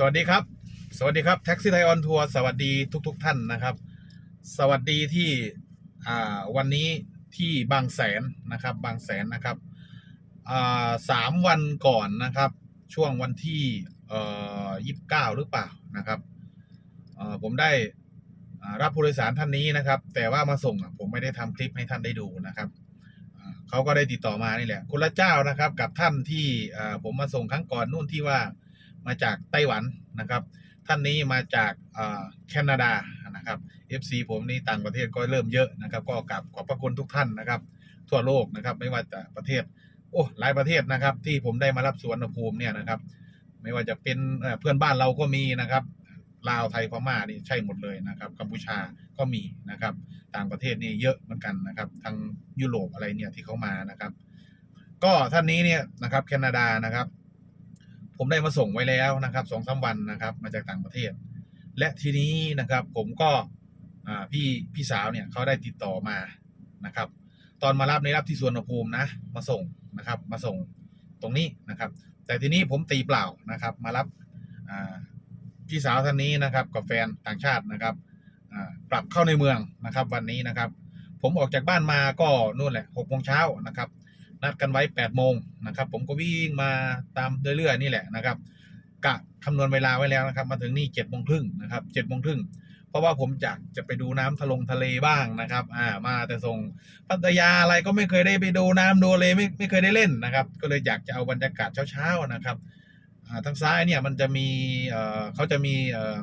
สวัสดีครับ สวัสดีครับแท็กซี่ไทยออนทัวร์สวัสดีทุกๆท่านนะครับ สวัสดีที่อ่าวันนี้ที่บางแสนนะครับ บางแสนนะครับอ่าสามวันก่อนนะครับ ช่วงวันที่เอ่อยี่สิบเก้าหรือเปล่านะครับผมได้รับผู้โดยสารท่านนี้นะครับ แต่ว่ามาส่งผมไม่ได้ทำคลิปให้ท่านได้ดูนะครับเขาก็ได้ติดต่อมานี่แหละคนละเจ้านะครับ กับท่านที่ผมมาส่งครั้งก่อนนู่นที่ว่า มาจากไต้หวันนะครับ ท่านนี้มาจากแคนาดานะครับ FC ผมนี่ต่างประเทศก็เริ่มเยอะนะครับ ก็กราบขอบพระคุณทุกท่านนะครับ ทั่วโลกนะครับ ไม่ว่าจะประเทศโอ้หลายประเทศนะครับ ที่ผมได้มารับสวนภูมิเนี่ยนะครับ ไม่ว่าจะเป็นเพื่อนบ้านเราก็มีนะครับลาวไทยพม่านี่ใช่หมดเลยนะครับกัมพูชาก็มีนะครับ ต่างประเทศนี่เยอะเหมือนกันนะครับทางยุโรปอะไรเนี่ยที่เขามานะครับ ก็ท่านนี้เนี่ยนะครับแคนาดานะครับ ผมได้มาส่งไว้แล้วนะครับสองสามวันนะครับ มาจากต่างประเทศ และทีนี้นะครับผมก็พี่พี่สาวเนี่ยเขาได้ติดต่อมานะครับ ตอนมารับในรับที่สวนภูมินะ มาส่งนะครับ มาส่งตรงนี้นะครับ แต่ทีนี้ผมตีเปล่านะครับ มารับพี่สาวท่านนี้นะครับ กับแฟนต่างชาตินะครับอ่ากลับเข้าในเมืองนะครับ วันนี้นะครับ ผมออกจากบ้านมาก็นู่นแหละหกโมงเช้านะครับ นัดกันไว้8โมงนะครับ ผมก็วิ่งมาตามเรื่อยๆนี่แหละนะครับกะคำนวณเวลาไว้แล้วนะครับ มาถึงนี่7โมงครึ่งนะครับ7โมงครึ่งเพราะว่าผมอยากจะไปดูน้ำทะลงทะเลบ้างนะครับ อ่ามาแต่ส่งพัทยาอะไรก็ไม่เคยได้ไปดูน้ำดูเลยไม่ไม่เคยได้เล่นนะครับ ก็เลยอยากจะเอาบรรยากาศเช้าๆนะครับอ่าทางซ้ายเนี่ยมันจะมีเอ่อเขาจะมีเอ่อ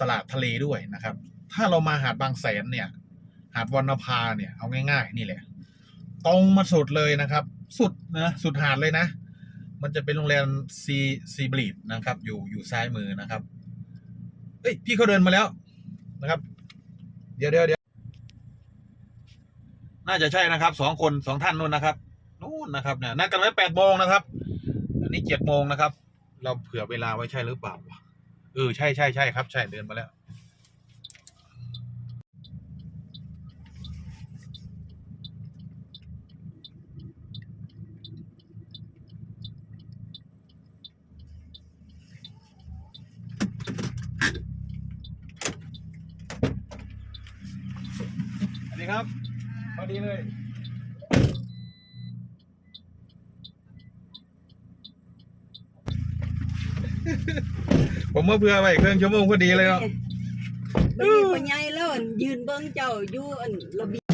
ตลาดทะเลด้วยนะครับ ถ้าเรามาหาดบางแสนเนี่ย หาดวรรณภาเนี่ยเอาง่าย ๆ นี่แหละ ตรงมาสุดเลยนะครับ สุดนะสุดหาดเลยนะ มันจะเป็นโรงแรมซีซีบลีดนะครับ อยู่อยู่ซ้ายมือนะครับเอ้ยพี่เขาเดินมาแล้วนะครับ เดี๋ยวเดี๋ยวเดี๋ยวน่าจะใช่นะครับสองคนสองท่านนู่นนะครับนู่นนะครับเนี่ยนัดกันไว้แปดโมงนะครับ อันนี้เจ็ดโมงนะครับ เราเผื่อเวลาไว้ใช่หรือเปล่าเออใช่ใช่ใช่ครับ ใช่เดินมาแล้ว ครับพอดีเลยผมมาเพื่อไว้เครื่องชั่วโมงพอดีเลยเนาะบัดนี้พ่อใหญ่แล้วอั่นยืนเบิ้งเจ้าอยู่อันระเบียง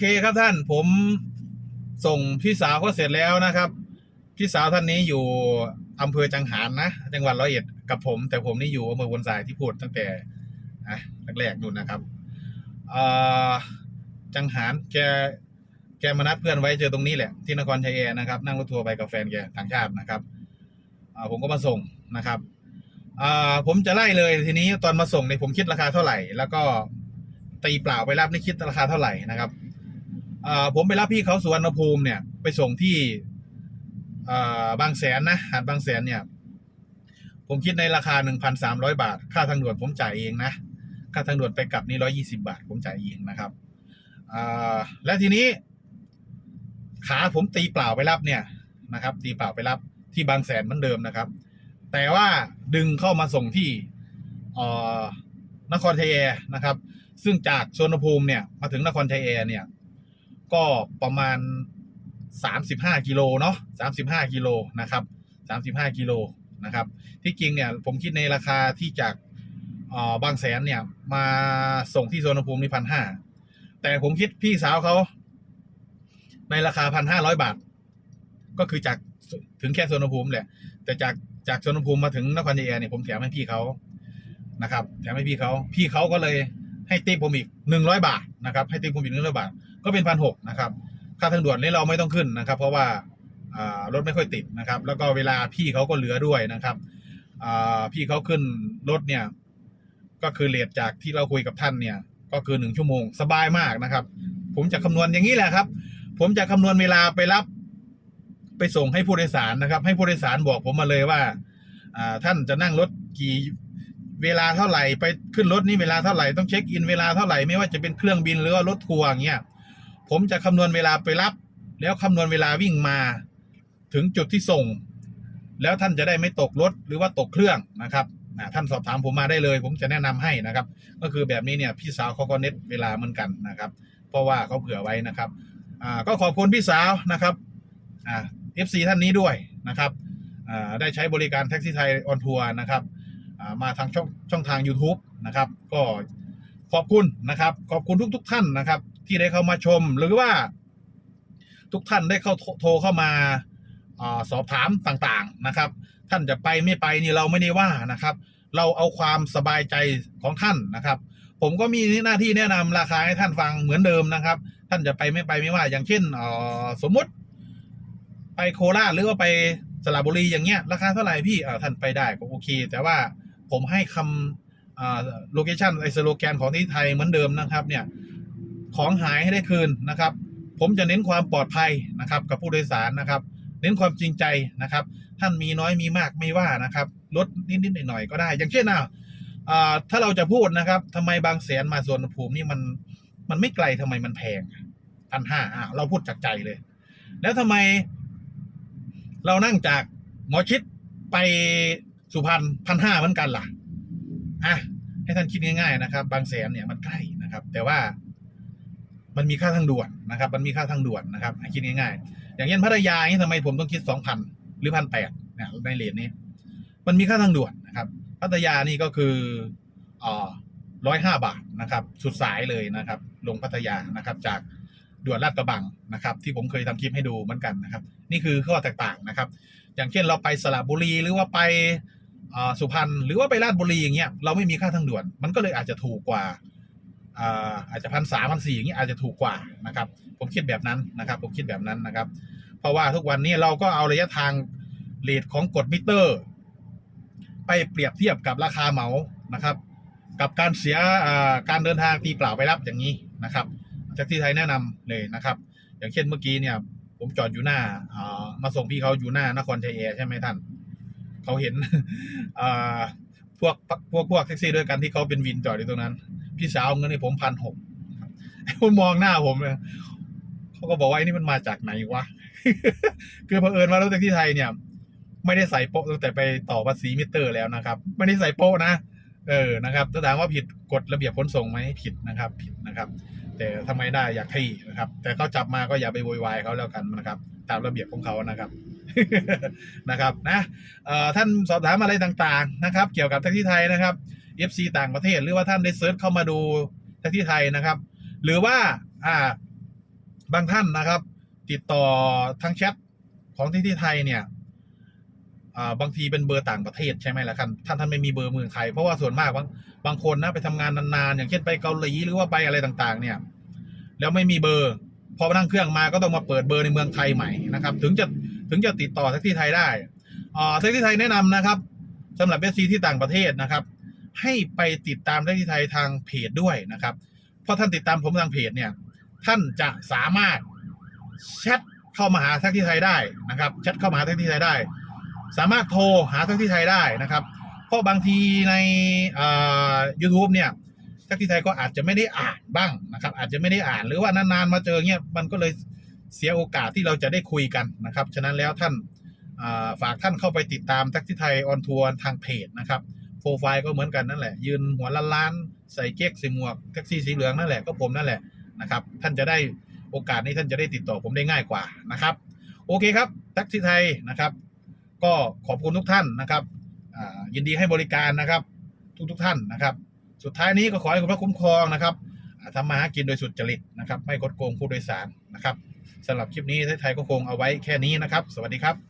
เคครับท่านผมส่งพี่สาวก็เสร็จแล้วนะครับ พี่สาวท่านนี้อยู่อำเภอจังหารนะ จังหวัดร้อยเอ็ดกับผม แต่ผมนี่อยู่อำเภอวนทรายที่พูดตั้งแต่อะแรกๆนู่นนะครับอ่อจังหารแกแกมานัดเพื่อนไว้เจอตรงนี้แหละที่นครชัยแอร์นะครับ นั่งรถทัวร์ไปกับแฟนแกต่างชาตินะครับอ่าผมก็มาส่งนะครับอ่าผมจะไล่เลยทีนี้ตอนมาส่งเนี่ยผมคิดราคาเท่าไหร่ แล้วก็ตีเปล่าไปรับนี่คิดราคาเท่าไหร่นะครับ ผมไปรับพี่เขาสุวรรณภูมิเนี่ย ไปส่งที่อ่าบางแสนนะหาดบางแสนเนี่ย ผมคิดในราคาหนึ่งพันสามร้อยบาท ค่าทางด่วนผมจ่ายเองนะ ค่าทางด่วนไปกลับนี่ร้อยี่สิบาท ผมจ่ายเองนะครับอ่าและทีนี้ ขาผมตีเปล่าไปรับเนี่ยนะครับ ตีเปล่าไปรับที่บางแสนเหมือนเดิมนะครับ แต่ว่าดึงเข้ามาส่งที่เอนครชัยแอร์นะครับ ซึ่งจากสวนภูมิเนี่ยมาถึงนครชัยแอร์เนี่ย ก็ประมาณ 35 กิโลเนาะ35 กิโลนะครับ35 กิโลนะครับ ที่จริงเนี่ยผมคิดในราคาที่จากอ่อบางแสนเนี่ยมาส่งที่สวนภูมินี่พันห้าแต่ผมคิดพี่สาวเขาในราคาพันห้าร้อยบาท ก็คือจากถึงแค่สวนภูมิแหละ แต่จากจากสวนภูมิมาถึงนครชัยเนี่ยผมแถมให้พี่เขานะครับแถมให้พี่เขาพี่เขาก็เลยให้ติปผมอีกหนึ่งร้อยบาทนะครับ ให้ติปผมอีกหนึ่งร้อยบาท ก็เป็นพันหกนะครับค่าทางด่วนนี่เราไม่ต้องขึ้นนะครับ เพราะว่ารถไม่ค่อยติดนะครับ แล้วก็เวลาพี่เขาก็เหลือด้วยนะครับพี่เขาขึ้นรถเนี่ย ก็คือเลทจากที่เราคุยกับท่านเนี่ย ก็คือหนึ่งชั่วโมงสบายมากนะครับ ผมจะคำนวณอย่างนี้แหละครับ ผมจะคำนวณเวลาไปรับ ไปส่งให้ผู้โดยสารนะครับ ให้ผู้โดยสารบอกผมมาเลยว่าอ่าท่านจะนั่งรถกี่เวลาเท่าไหร่ไปขึ้นรถนี่เวลาเท่าไหร่ต้องเช็คอินเวลาเท่าไหร่ไม่ว่าจะเป็นเครื่องบินหรือว่ารถทัวร์อย่างเงี้ย ผมจะคำนวณเวลาไปรับ แล้วคำนวณเวลาวิ่งมา ถึงจุดที่ส่ง แล้วท่านจะได้ไม่ตกรถหรือว่าตกเครื่องนะครับท่านสอบถามผมมาได้เลย ผมจะแนะนำให้นะครับ ก็คือแบบนี้เนี่ยพี่สาวเขาก็เน็ตเวลาเหมือนกันนะครับ เพราะว่าเขาเผื่อไว้นะครับอ่าก็ขอบคุณพี่สาวนะครับอ่า FC ท่านนี้ด้วยนะครับอ่าได้ใช้บริการแท็กซี่ไทยออนทัวร์นะครับอ่ามาทางช่องช่องทาง YouTube นะครับ ก็ขอบคุณนะครับ ขอบคุณทุก ๆ ท่านนะครับ ที่ได้เข้ามาชม หรือว่า ทุกท่านได้เข้าโทรเข้ามาอสอบถามต่างๆนะครับ ท่านจะไปไม่ไปนี่เราไม่ได้ว่านะครับ เราเอาความสบายใจของท่านนะครับ ผมก็มีหน้าที่แนะนำราคาให้ท่านฟังเหมือนเดิมนะครับ ท่านจะไปไม่ไปไม่ว่า อย่างเช่นอสมมุติ ไปโคราชหรือว่าไปสระบุรีอย่างเงี้ยราคาเท่าไหร่พี่ท่านไปได้ก็โอเค แต่ว่าผมให้คำโลเคชันไอสโลแกนของที่ไทยเหมือนเดิมนะครับเนี่ย ของหายให้ได้คืนนะครับ ผมจะเน้นความปลอดภัยนะครับกับผู้โดยสารนะครับ เน้นความจริงใจนะครับ ท่านมีน้อยมีมากไม่ว่านะครับลดนิดๆหน่อยๆก็ได้ อย่างเช่นอะอ่าถ้าเราจะพูดนะครับทำไมบางแสนมาสวนภูมินี่มันมันไม่ไกลทำไมมันแพงพันห้าอะเราพูดจากใจเลย แล้วทำไม เรานั่งจากหมอชิดไปสุพรรณพันห้าเหมือนกันล่ะอะให้ท่านคิดง่าย ๆ นะครับ บางแสนเนี่ยมันใกล้นะครับ แต่ว่า มันมีค่าทางด่วนนะครับ มันมีค่าทางด่วนนะครับคิดง่ายๆ อย่างเช่นพัทยานี่ทำไมผมต้องคิดสองพันหรือพันแปดเนี่ยในเลนนี้ มันมีค่าทางด่วนนะครับ พัทยานี่ก็คืออ่อร้อยห้าบาทนะครับ สุดสายเลยนะครับ ลงพัทยานะครับ จากด่วนลาดกระบังนะครับ ที่ผมเคยทำคลิปให้ดูเหมือนกันนะครับ นี่คือข้อแตกต่างนะครับ อย่างเช่นเราไปสระบุรีหรือว่าไปอ่าสุพรรณหรือว่าไปราชบุรีอย่างเงี้ยเราไม่มีค่าทางด่วน มันก็เลยอาจจะถูกกว่า อาจจะพันสามพันสี่อย่างเงี้อาจจะถูกกว่านะครับ ผมคิดแบบนั้นนะครับ ผมคิดแบบนั้นนะครับ เพราะว่าทุกวันนี้เราก็เอาระยะทางเลทของกดมิเตอร์ ไปเปรียบเทียบกับราคาเหมานะครับ กับการเสียการเดินทางตีเปล่าไปรับอย่างนี้นะครับจากที่ไทยแนะนำเลยนะครับ อย่างเช่นเมื่อกี้เนี่ย ผมจอดอยู่หน้าอามาส่งพี่เขาอยู่หน้านครชัยแอร์ใช่ไหมท่านเขาเห็นพวกพวกพวกแท็กซี่ด้วยกันที่เขาเป็นวินจอดอยู่ตรงนั้น พี่สาวเอาเงินให้ผมพันหกผมมองหน้าผมเลยเขาก็บอกว่าไอ้นี่มันมาจากไหนวะ คือเผอิญว่ารถแท็กซี่ไทยเนี่ย ไม่ได้ใส่โป๊ะตั้งแต่ไปต่อภาษีมิเตอร์แล้วนะครับ ไม่ได้ใส่โป๊ะนะ เออ นะครับถ้าถามว่าผิดกฎระเบียบขนส่งไหมผิดนะครับ ผิดนะครับ แต่ทำไมได้อยากให้นะครับ แต่เขาจับมาก็อย่าไปโวยวายเขาแล้วกันนะครับ ตามระเบียบของเขานะครับนะครับนะท่านสอบถามอะไรต่างๆนะครับ เกี่ยวกับแท็กซี่ไทยนะครับ FC ต่างประเทศ หรือว่าท่านได้เซิร์ชเข้ามาดูที่ไทยนะครับ หรือว่าอ่าบางท่านนะครับ ติดต่อทางแชทของที่ที่ไทยเนี่ยบางทีเป็นเบอร์ต่างประเทศใช่ไหมล่ะครับท่านท่านไม่มีเบอร์เมืองไทยเพราะว่าส่วนมากบางบางคนนะไปทำงานนานๆอย่างเช่นไปเกาหลีหรือว่าไปอะไรต่างๆ เนี่ย แล้วไม่มีเบอร์ พอมานั่งเครื่องมาก็ต้องมาเปิดเบอร์ในเมืองไทยใหม่นะครับ ถึงจะถึงจะติดต่อแท็กซี่ไทยได้อ่าแท็กซี่ไทยแนะนำนะครับสำหรับเอซีที่ต่างประเทศนะครับ ให้ไปติดตามแท็กซี่ไทยทางเพจด้วยนะครับ เพราะท่านติดตามผมทางเพจเนี่ย ท่านจะสามารถแชทเข้ามาหาแท็กซี่ไทยได้นะครับแชทเข้ามาหาแท็กซี่ไทยได้ สามารถโทรหาแท็กซี่ไทยได้นะครับ เพราะบางทีในยูทูบเนี่ยแท็กซี่ไทยก็อาจจะไม่ได้อ่านบ้างนะครับ อาจจะไม่ได้อ่านหรือว่านานๆมาเจอเงี้ยมันก็เลยเสียโอกาสที่เราจะได้คุยกันนะครับ ฉะนั้นแล้วท่านฝากท่านเข้าไปติดตามแท็กซี่ไทยออนทัวร์ทางเพจนะครับ โปรไฟล์ก็เหมือนกันนั่นแหละ ยืนหัวล้านๆใส่เก๊กส่หมวกแท็กซี่สีเหลืองนั่นแหละก็ผมนั่นแหละนะครับท่านจะได้โอกาสนี้ท่านจะได้ติดต่อผมได้ง่ายกว่านะครับ โอเคครับแท็กซี่ไทยนะครับ ก็ขอบคุณทุกท่านนะครับยินดีให้บริการนะครับทุกทุกท่านนะครับ สุดท้ายนี้ก็ขอให้คุณพระคุ้มครองนะครับทำมาหากินโดยสุดจริตนะครับ ไม่กดโกงผู้โดยสารนะครับสำหรับคลิปนี้ไทยก็คงเอาไว้แค่นี้นะครับ สวัสดีครับ